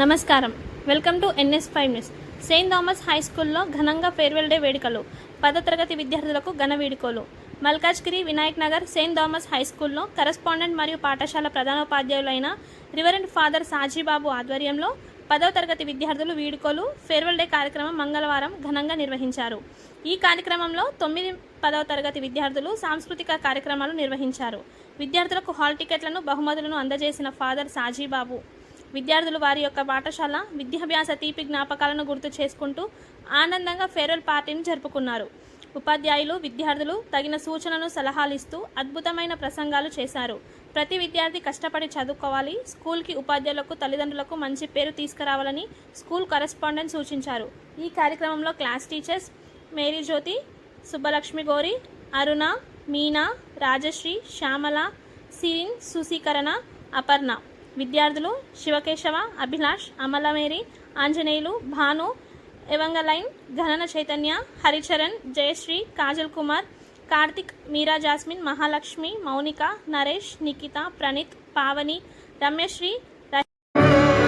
నమస్కారం. Welcome to NS five news. Saint Thomas high స్కూల్లో ఘనంగా ఫేర్వెల్ డే వేడుకలు. పదో తరగతి విద్యార్థులకు ఘన వేడుకలు. Malkajgiri Vinayak Nagar Saint Thomas high స్కూల్లో కరస్పాండెంట్ మరియు పాఠశాల ప్రధానోపాధ్యాయులైన రివరెంట్ ఫాదర్ సాజీబాబు ఆధ్వర్యంలో పదవ తరగతి విద్యార్థులు వీడుకోలు ఫేర్వెల్ డే కార్యక్రమం మంగళవారం ఘనంగా నిర్వహించారు. ఈ కార్యక్రమంలో తొమ్మిది పదవ తరగతి విద్యార్థులు సాంస్కృతిక కార్యక్రమాలు నిర్వహించారు. విద్యార్థులకు హాల్ టికెట్లను బహుమతులను అందజేసిన ఫాదర్ సాజీబాబు విద్యార్థులు వారి యొక్క పాఠశాల విద్యాభ్యాస తీపి జ్ఞాపకాలను గుర్తు చేసుకుంటూ ఆనందంగా ఫేర్వెల్ పార్టీని జరుపుకున్నారు. ఉపాధ్యాయులు విద్యార్థులు తగిన సూచనలు సలహాలు ఇస్తూ అద్భుతమైన ప్రసంగాలు చేశారు. ప్రతి విద్యార్థి కష్టపడి చదువుకోవాలి. స్కూల్కి ఉపాధ్యాయులకు తల్లిదండ్రులకు మంచి పేరు తీసుకురావాలని స్కూల్ కరెస్పాండెంట్ సూచించారు. ఈ కార్యక్రమంలో class teachers Mary Jyothi Subbalakshmi Gowri Aruna Meena Rajasree Shyamala Sirin సుశీకరణ Aparna. విద్యార్థులు శివకేశవ అభిలాష్ అమలమేరి ఆంజనేయులు భాను ఎవంగలైన్ ఘనన చైతన్య హరిచరణ్ జయశ్రీ కాజల్ కుమార్ కార్తిక్ మీరా జాస్మిన్ మహాలక్ష్మి మౌనిక నరేష్ నిఖిత ప్రణీత్ పావని రమ్యశ్రీ